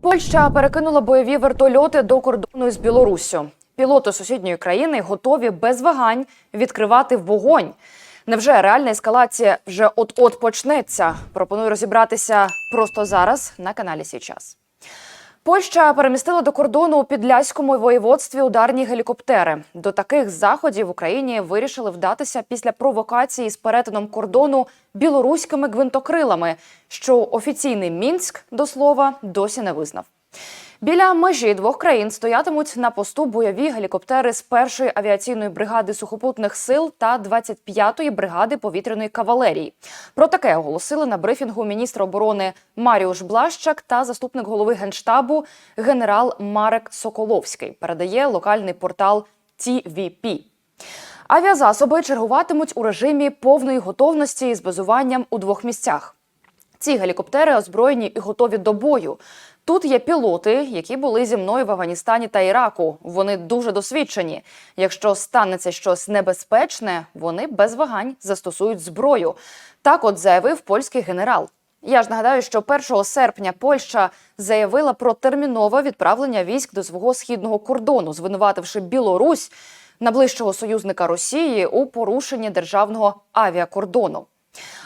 Польща перекинула бойові вертольоти до кордону з Білоруссю. Пілоти сусідньої країни готові без вагань відкривати вогонь. Невже реальна ескалація вже от-от почнеться? Пропоную розібратися просто зараз на каналі Січас. Польща перемістила до кордону у Підляському воєводстві ударні гелікоптери. До таких заходів в Україні вирішили вдатися після провокації з перетином кордону білоруськими гвинтокрилами, що офіційний мінськ до слова досі не визнав. Біля межі двох країн стоятимуть на посту бойові гелікоптери з першої авіаційної бригади сухопутних сил та 25-ї бригади повітряної кавалерії. Про таке оголосили на брифінгу міністра оборони Маріуш Блащак та заступник голови генштабу генерал Марек Соколовський. Передає локальний портал TVP. Авіазасоби чергуватимуть у режимі повної готовності з базуванням у двох місцях. Ці гелікоптери озброєні і готові до бою. Тут є пілоти, які були зі мною в Афганістані та Іраку. Вони дуже досвідчені. Якщо станеться щось небезпечне, вони без вагань застосують зброю. Так, от заявив польський генерал. Я ж нагадаю, що 1 серпня Польща заявила про термінове відправлення військ до свого східного кордону, звинувативши Білорусь найближчого союзника Росії у порушенні державного авіакордону.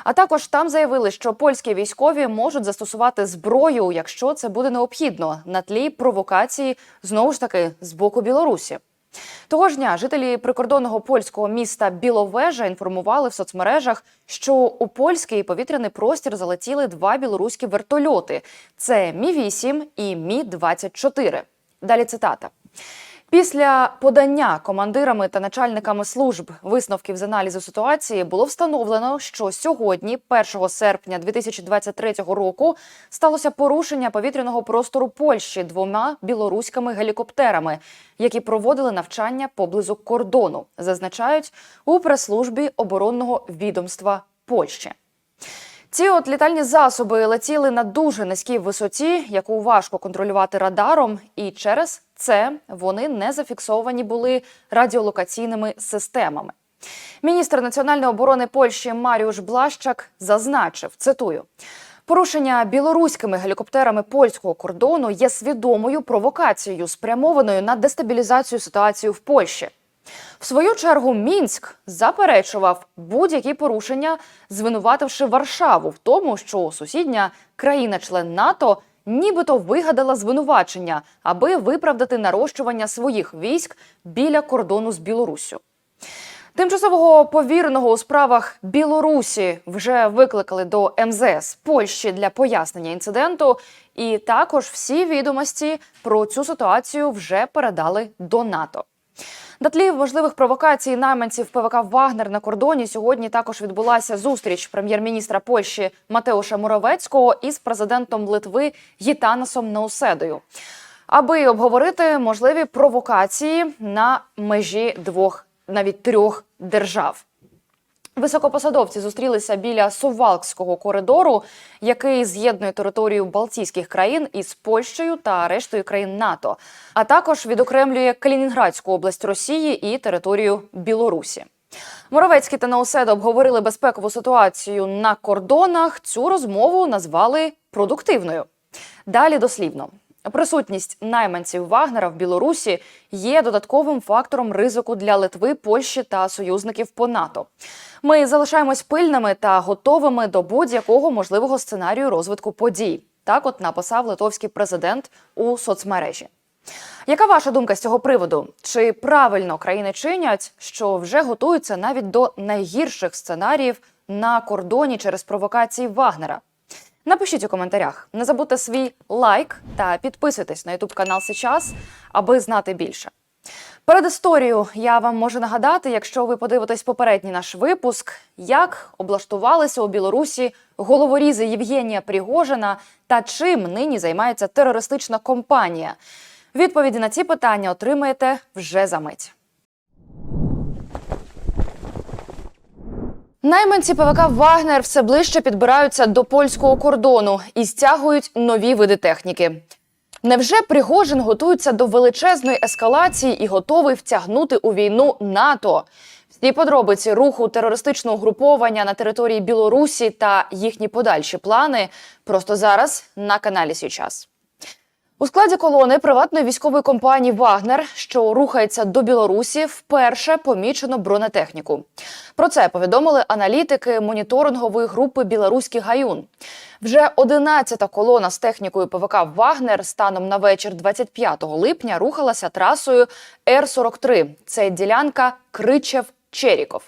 А також там заявили, що польські військові можуть застосувати зброю, якщо це буде необхідно, на тлі провокації знову ж таки з боку Білорусі. Того ж дня жителі прикордонного польського міста Біловежа інформували в соцмережах, що у польський повітряний простір залетіли два білоруські вертольоти: це Мі 8 і Мі 24 Далі цитата. Після подання командирами та начальниками служб висновків з аналізу ситуації було встановлено, що сьогодні, 1 серпня 2023 року, сталося порушення повітряного простору Польщі двома білоруськими гелікоптерами, які проводили навчання поблизу кордону, зазначають у прес-службі оборонного відомства Польщі. Ці от літальні засоби летіли на дуже низькій висоті, яку важко контролювати радаром, і через це вони не зафіксовані були радіолокаційними системами. Міністр національної оборони Польщі Маріуш Блащак зазначив: цитую. Порушення білоруськими гелікоптерами польського кордону є свідомою провокацією, спрямованою на дестабілізацію ситуації в Польщі. В свою чергу мінськ заперечував будь-які порушення, звинувативши Варшаву в тому, що сусідня країна-член НАТО нібито вигадала звинувачення, аби виправдати нарощування своїх військ біля кордону з Білоруссю. Тимчасового повіреного у справах Білорусі вже викликали до МЗС Польщі для пояснення інциденту, і також всі відомості про цю ситуацію вже передали до НАТО. На тлі важливих провокацій найманців ПВК Вагнер на кордоні сьогодні також відбулася зустріч прем'єр-міністра Польщі Матеуша Муравецького із президентом Литви Гітанасом Науседою, аби обговорити можливі провокації на межі двох, навіть трьох держав. Високопосадовці зустрілися біля Сувалкського коридору, який з'єднує територію Балтійських країн із Польщею та рештою країн НАТО, а також відокремлює Калінінградську область Росії і територію Білорусі. Моровецький та Науседа обговорили безпекову ситуацію на кордонах. Цю розмову назвали продуктивною. Далі дослівно. Присутність найманців Вагнера в Білорусі є додатковим фактором ризику для Литви, Польщі та союзників по НАТО. Ми залишаємось пильними та готовими до будь-якого можливого сценарію розвитку подій. Так, от написав литовський президент у соцмережі. Яка ваша думка з цього приводу? Чи правильно країни чинять, що вже готуються навіть до найгірших сценаріїв на кордоні через провокації Вагнера? Напишіть у коментарях. Не забудьте свій лайк та підписуйтесь на ютуб канал Сейчас, аби знати більше. Перед історією я вам можу нагадати, якщо ви подивитесь попередній наш випуск, як облаштувалися у Білорусі головорізи Євгенія Пригожина та чим нині займається терористична компанія. Відповіді на ці питання отримаєте вже за мить. Найманці ПВК Вагнер все ближче підбираються до польського кордону і стягують нові види техніки. Невже Пригожин готується до величезної ескалації і готовий втягнути у війну НАТО? Всі подробиці руху терористичного груповання на території Білорусі та їхні подальші плани просто зараз на каналі Січас. У складі колони приватної військової компанії Вагнер, що рухається до Білорусі, вперше помічено бронетехніку. Про це повідомили аналітики моніторингової групи Білоруський гаюн. Вже 11-та колона з технікою ПВК Вагнер станом на вечір 25 липня рухалася трасою Р-43. Це ділянка Кричев-Черіков.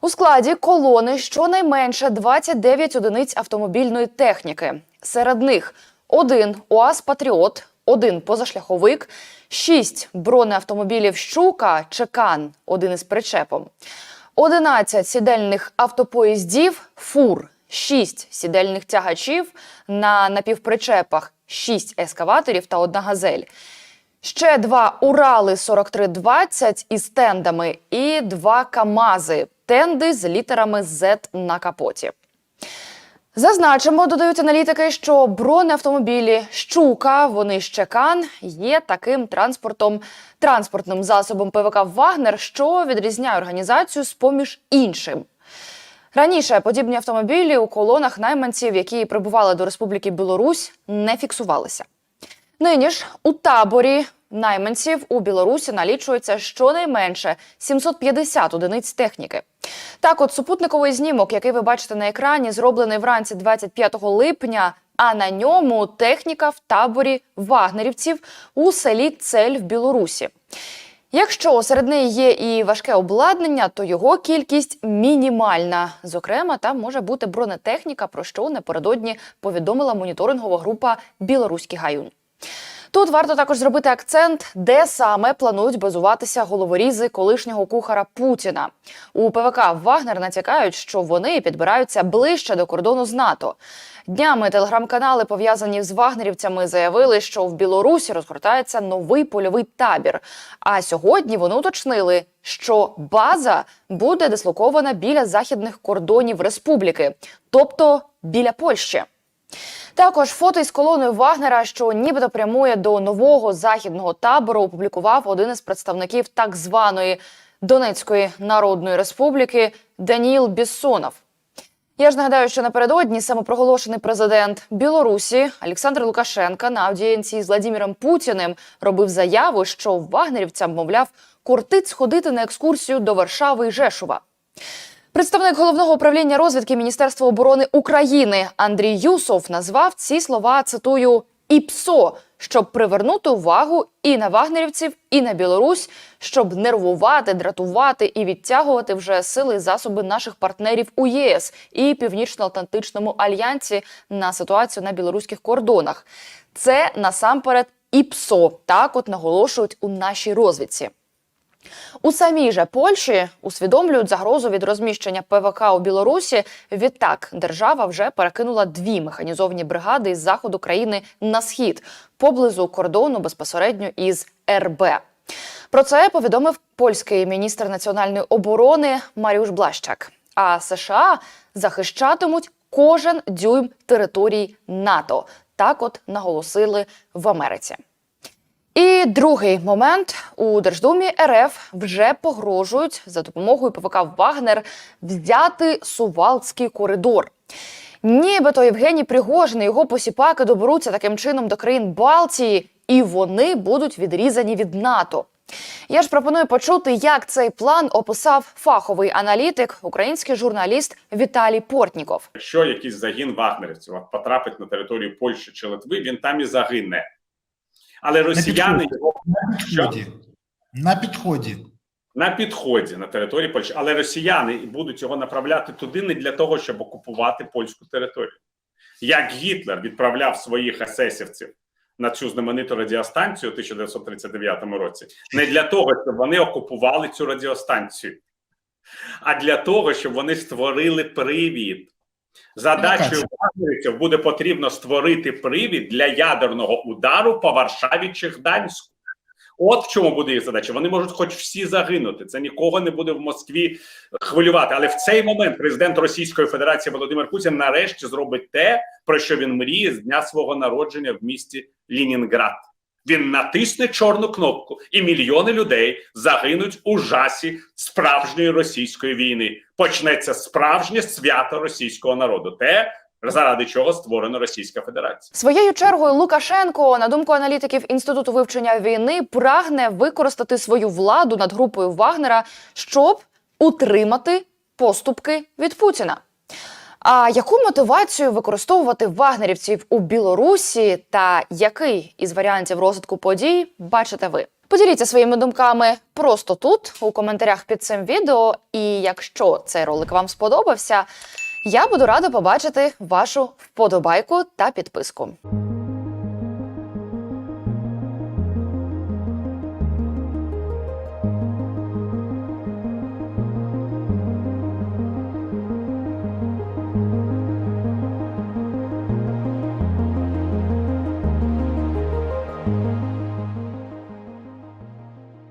У складі колони щонайменше 29 одиниць автомобільної техніки. Серед них один УАЗ Патріот, один позашляховик, шість бронеавтомобілів Щука, Чекан, один із причепом, 11 сідельних автопоїздів, фур, 6 сідельних тягачів на напівпричепах, 6 ескаваторів та одна газель. Ще два Урали 4320 із тендами і два Камази, тенди з літерами Z на капоті. Зазначимо, додають аналітики, що бронеавтомобілі Щука, вони ж Чекан, є таким транспортом, транспортним засобом ПВК Вагнер, що відрізняє організацію з поміж іншим. Раніше подібні автомобілі у колонах найманців, які прибували до Республіки Білорусь, не фіксувалися. Нині ж у таборі найманців у Білорусі налічується щонайменше 750 одиниць техніки. Так, от супутниковий знімок, який ви бачите на екрані, зроблений вранці 25 липня. А на ньому техніка в таборі вагнерівців у селі Цель в Білорусі. Якщо серед неї є і важке обладнання, то його кількість мінімальна. Зокрема, там може бути бронетехніка, про що напередодні повідомила моніторингова група Білоруський гаюн. Тут варто також зробити акцент, де саме планують базуватися головорізи колишнього кухара Путіна. У ПВК Вагнер натякають, що вони підбираються ближче до кордону з НАТО. Днями телеграм-канали, пов'язані з вагнерівцями, заявили, що в Білорусі розгортається новий польовий табір. А сьогодні вони уточнили, що база буде дислокована біля західних кордонів республіки, тобто біля Польщі. Також фото із колоною Вагнера, що нібито прямує до нового західного табору, опублікував один із представників так званої Донецької Народної Республіки Даніїл Біссонов. Я ж нагадаю, що напередодні самопроголошений президент Білорусі Олександр Лукашенка на аудієнції з Владимиром Путіним робив заяву, що вагнерівцям, мовляв, кортить сходити на екскурсію до Варшави і Жешува. Представник головного управління розвідки Міністерства оборони України Андрій Юсов назвав ці слова цитую ІПСО, щоб привернути увагу і на вагнерівців, і на Білорусь, щоб нервувати, дратувати і відтягувати вже сили і засоби наших партнерів у ЄС і Північно-Атлантичному альянсі на ситуацію на білоруських кордонах. Це насамперед ІПСО, так от наголошують у нашій розвідці. У самій же Польщі усвідомлюють загрозу від розміщення ПВК у Білорусі. Відтак держава вже перекинула дві механізовані бригади із заходу країни на схід поблизу кордону безпосередньо із РБ. Про це повідомив польський міністр національної оборони Маріуш Блащак. А США захищатимуть кожен дюйм території НАТО. Так, от наголосили в Америці. І другий момент у Держдумі РФ вже погрожують за допомогою ПВК Вагнер взяти Сувалдський коридор. Нібито Євгеній Пригожин і його посіпаки доберуться таким чином до країн Балтії, і вони будуть відрізані від НАТО. Я ж пропоную почути, як цей план описав фаховий аналітик, український журналіст Віталій Портніков. Якщо якийсь загін вагнерівців потрапить на територію Польщі чи Литви, він там і загине. Але росіяни підході. його На підході. На підході. на підході на території Польщі, але росіяни будуть його направляти туди не для того, щоб окупувати польську територію. Як Гітлер відправляв своїх есесівців на цю знамениту радіостанцію у 1939 році, не для того, щоб вони окупували цю радіостанцію, а для того, щоб вони створили привід. Задачею вагнерівців буде потрібно створити привід для ядерного удару по Варшаві чи Гданську. От в чому буде їх задача. Вони можуть хоч всі загинути. Це нікого не буде в Москві хвилювати. Але в цей момент президент Російської Федерації Володимир Путін нарешті зробить те, про що він мріє з дня свого народження в місті Лінінград. Він натисне чорну кнопку, і мільйони людей загинуть у жасі справжньої російської війни. Почнеться справжнє свято російського народу. Те заради чого створена Російська Федерація. Своєю чергою Лукашенко, на думку аналітиків інституту вивчення війни, прагне використати свою владу над групою Вагнера, щоб утримати поступки від Путіна. А яку мотивацію використовувати вагнерівців у Білорусі та який із варіантів розвитку подій бачите ви? Поділіться своїми думками просто тут, у коментарях під цим відео. І якщо цей ролик вам сподобався, я буду рада побачити вашу вподобайку та підписку.